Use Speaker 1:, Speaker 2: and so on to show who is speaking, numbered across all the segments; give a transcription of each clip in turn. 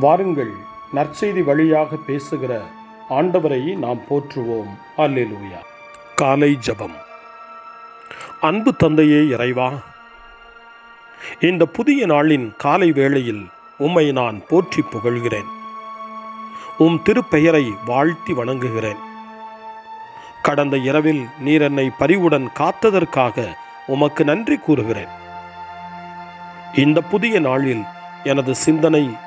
Speaker 1: வாருங்கள் நற்செய்தி வழியாக பேசுகிற ஆண்டவரை நாம் போற்றுவோம். அல்லேலூயா. காலை ஜபம். அன்பு தந்தையே இறைவா இந்த புதிய நாளின் காலை வேளையில் உம்மை நான் போற்றி புகழ்கிறேன். உம் திருப்பெயரை வாழ்த்தி வணங்குகிறேன். கடந்த இரவில் நீர் என்னை பரிவுடன் காத்ததற்காக உமக்கு நன்றி கூறுகிறேன். இந்த புதிய நாளில் எனது சிந்தனை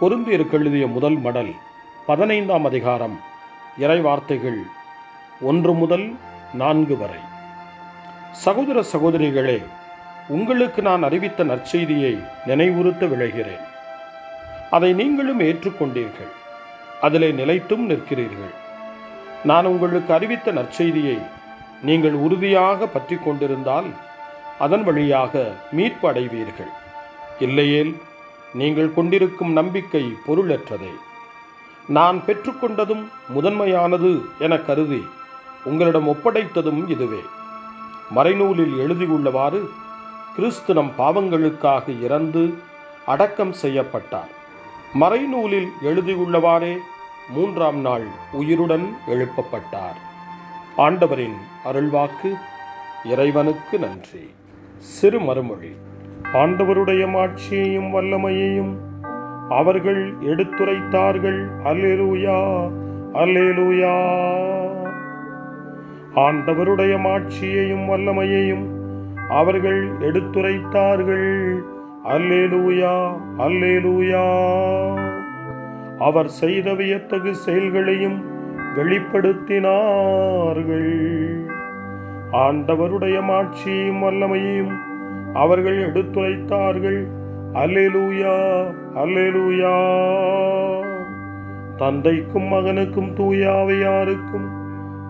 Speaker 1: கொருந்தியருக்கு எழுதிய முதல் மடல் பதினைந்தாம் அதிகாரம் இறைவார்த்தைகள் ஒன்று முதல் நான்கு வரை. சகோதர சகோதரிகளே உங்களுக்கு நான் அறிவித்த நற்செய்தியை நினைவுறுத்த விளைகிறேன் அதை நீங்களும் ஏற்றுக்கொண்டீர்கள். அதிலே நிலைத்தும் நிற்கிறீர்கள். நான் உங்களுக்கு அறிவித்த நற்செய்தியை நீங்கள் உறுதியாக பற்றி கொண்டிருந்தால் அதன் வழியாக மீட்பு அடைவீர்கள். இல்லையேல் நீங்கள் கொண்டிருக்கும் நம்பிக்கை பொருளற்றதே. நான் பெற்றுக்கொண்டதும் முதன்மையானது என கருதி உங்களிடம் ஒப்படைத்ததும் இதுவே. மறைநூலில் எழுதியுள்ளவாறு கிறிஸ்து நம் பாவங்களுக்காக இறந்து அடக்கம் செய்யப்பட்டார். மறைநூலில் எழுதியுள்ளவாறே மூன்றாம் நாள் உயிருடன் எழுப்பப்பட்டார். ஆண்டவரின் அருள்வாக்கு இறைவனுக்கு நன்றி. சிறு மறுமொழி ஆண்டவருடைய மாட்சியையும் வல்லமையையும் அவர்கள் எடுத்துரைத்தார்கள். அல்லேலூயா அல்லேலூயா. ஆண்டவருடைய மாட்சியையும் வல்லமையையும் அவர்கள் எடுத்துரைத்தார்கள். அல்லேலூயா அல்லேலூயா. அவர் செய்த வியத்தகு செயல்களையும் வெளிப்படுத்தினார்கள். ஆண்டவருடைய மாட்சியையும் வல்லமையையும் அவர்கள் எடுத்துரைத்தார்கள். அல்லேலூயா அல்லேலூயா. தந்தைக்கும் மகனுக்கும் தூயாவையாருக்கும்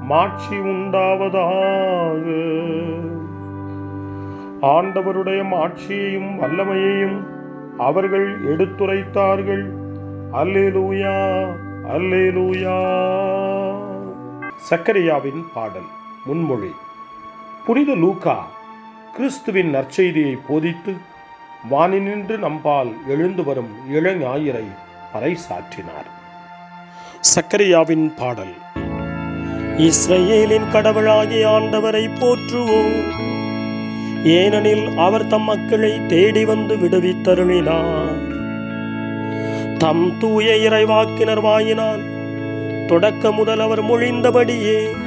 Speaker 1: மாட்சி உண்டாவதாக. ஆண்டவருடைய மாட்சியையும் வல்லமையையும் அவர்கள் எடுத்துரைத்தார்கள். அல்லேலூயா அல்லேலூயா. சக்கரியாவின் பாடல் முன்மொழி. புனித லூகா கிறிஸ்துவின் நற்செய்தியை போதித்து வானினின்று நம்பால் எழுந்து வரும் இளஞாயிறை பறைசாற்றினார். சக்கரியாவின் பாடல்.
Speaker 2: இஸ்ரேலின் கடவுளாகிய ஆண்டவரை போற்றுவோம். ஏனெனில் அவர் தம் மக்களை தேடி வந்து விடுவித்தருளினார். தம் தூய இறைவாக்கினர் வாயினால் தொடக்க முதல் அவர் மொழிந்தபடியே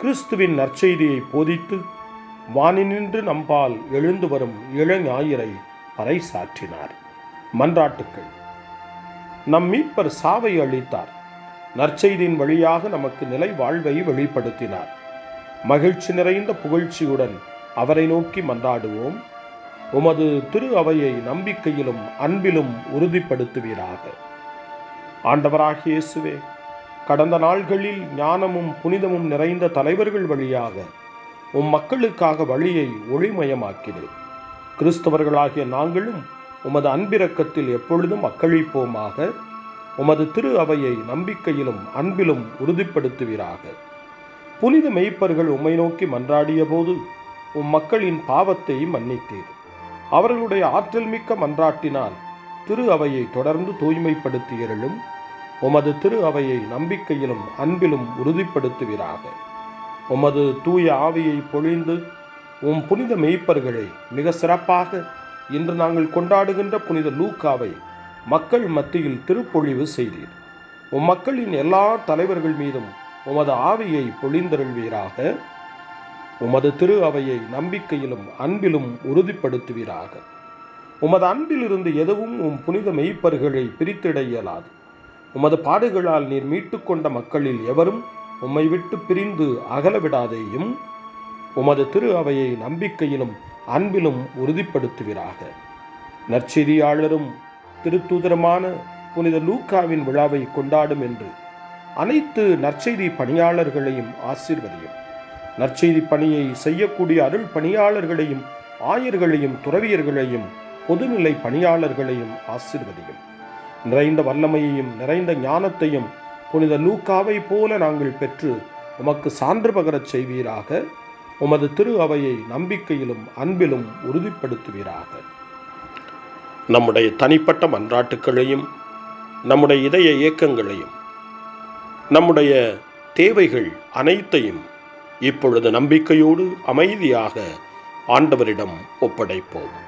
Speaker 1: கிறிஸ்துவின் நற்செய்தியை போதித்து வானினின்று நம்பால் எழுந்து வரும் இளஞாயிறை பறைசாற்றினார். மன்றாட்டுக்கள். நம் மீட்பர் சாவை அளித்தார் நற்செய்தியின் வழியாக நமக்கு நிலை வாழ்வை வெளிப்படுத்தினார். மகிழ்ச்சி நிறைந்த புகழ்ச்சியுடன் அவரை நோக்கி மன்றாடுவோம். உமது திரு அவையை நம்பிக்கையிலும் அன்பிலும் உறுதிப்படுத்துவீராக. ஆண்டவராகிய இயேசுவே கடந்த நாள்களில் ஞானமும் புனிதமும் நிறைந்த தலைவர்கள் வழியாக உம் மக்களுக்காக வழியை ஒளிமயமாக்கினேன். கிறிஸ்தவர்களாகிய நாங்களும் உமது அன்பிரக்கத்தில் எப்பொழுதும் அக்களிப்போமாக உமது திரு அவையை நம்பிக்கையிலும் அன்பிலும் உறுதிப்படுத்துவீராக. புனித மெய்ப்பர்கள் உம்மை நோக்கி மன்றாடிய போது உம் மக்களின் பாவத்தை மன்னித்தீர். அவர்களுடைய ஆற்றல் மிக்க மன்றாட்டினால் திரு அவையை தொடர்ந்து தூய்மைப்படுத்தியருளும் உமது திரு அவையை நம்பிக்கையிலும் அன்பிலும் உறுதிப்படுத்துவீராக. உமது தூய ஆவியை பொழிந்து உம் புனித மெய்ப்பர்களை மிக சிறப்பாக இன்று நாங்கள் கொண்டாடுகின்ற புனித லூக்காவை மக்கள் மத்தியில் திருப்பொழிவு செய்தீர். உம் மக்களின் எல்லா தலைவர்கள் மீதும் உமது ஆவியை பொழிந்தருள்வீராக. உமது திரு அவையை நம்பிக்கையிலும் அன்பிலும் உறுதிப்படுத்துவீராக. உமது அன்பிலிருந்து எதுவும் உம் புனித மெய்ப்பர்களை பிரித்திட இயலாது. உமது பாடுகளால் நீர் மீட்டுக்கொண்ட மக்களில் எவரும் உம்மை விட்டு பிரிந்து அகலவிடாதேயும் உமது திரு அவையை நம்பிக்கையிலும் அன்பிலும் உறுதிப்படுத்துவீராக. நற்செய்தியாளரும் திருத்தூதரமான புனித லூக்காவின் விழாவை கொண்டாடும் என்று அனைத்து நற்செய்தி பணியாளர்களையும் ஆசீர்வதியும். நற்செய்தி பணியை செய்யக்கூடிய அருள் பணியாளர்களையும் ஆயர்களையும் துறவியர்களையும் பொதுநிலை பணியாளர்களையும் ஆசிர்வதியும். நிறைந்த வல்லமையையும் நிறைந்த ஞானத்தையும் புனித லூக்காவை போல நாங்கள் பெற்று உமக்கு சான்று பகரச் செய்வீராக. உமது திரு அவையை நம்பிக்கையிலும் அன்பிலும் உறுதிப்படுத்துவீராக. நம்முடைய தனிப்பட்ட மன்றாட்டுக்களையும் நம்முடைய இதய இயக்கங்களையும் நம்முடைய தேவைகள் அனைத்தையும் இப்பொழுது நம்பிக்கையோடு அமைதியாக ஆண்டவரிடம் ஒப்படைப்போம்.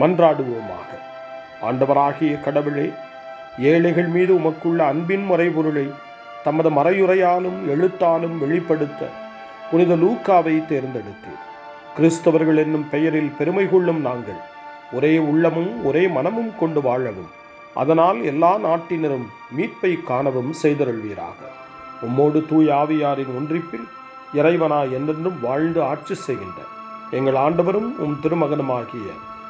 Speaker 1: மன்றாடுவோமாக. ஆண்டவராகிய கடவுளே ஏழைகள் மீது உமக்குள்ள அன்பின் மறைபொருளை தமது மறையுரையாலும் எழுத்தாலும் வெளிப்படுத்த புனித லூக்காவை தேர்ந்தெடுத்தேன் கிறிஸ்தவர்கள் என்னும் பெயரில் பெருமை கொள்ளும் நாங்கள் ஒரே உள்ளமும் ஒரே மனமும் கொண்டு வாழவும் அதனால் எல்லா நாட்டினரும் மீட்பை காணவும் செய்தருள்வீராக. உம்மோடு தூய் ஆவியாரின் ஒன்றிப்பில் இறைவனா என்றென்றும் வாழ்ந்து ஆட்சி செய்கின்ற எங்கள் ஆண்டவரும் உம் திருமகனுமாகிய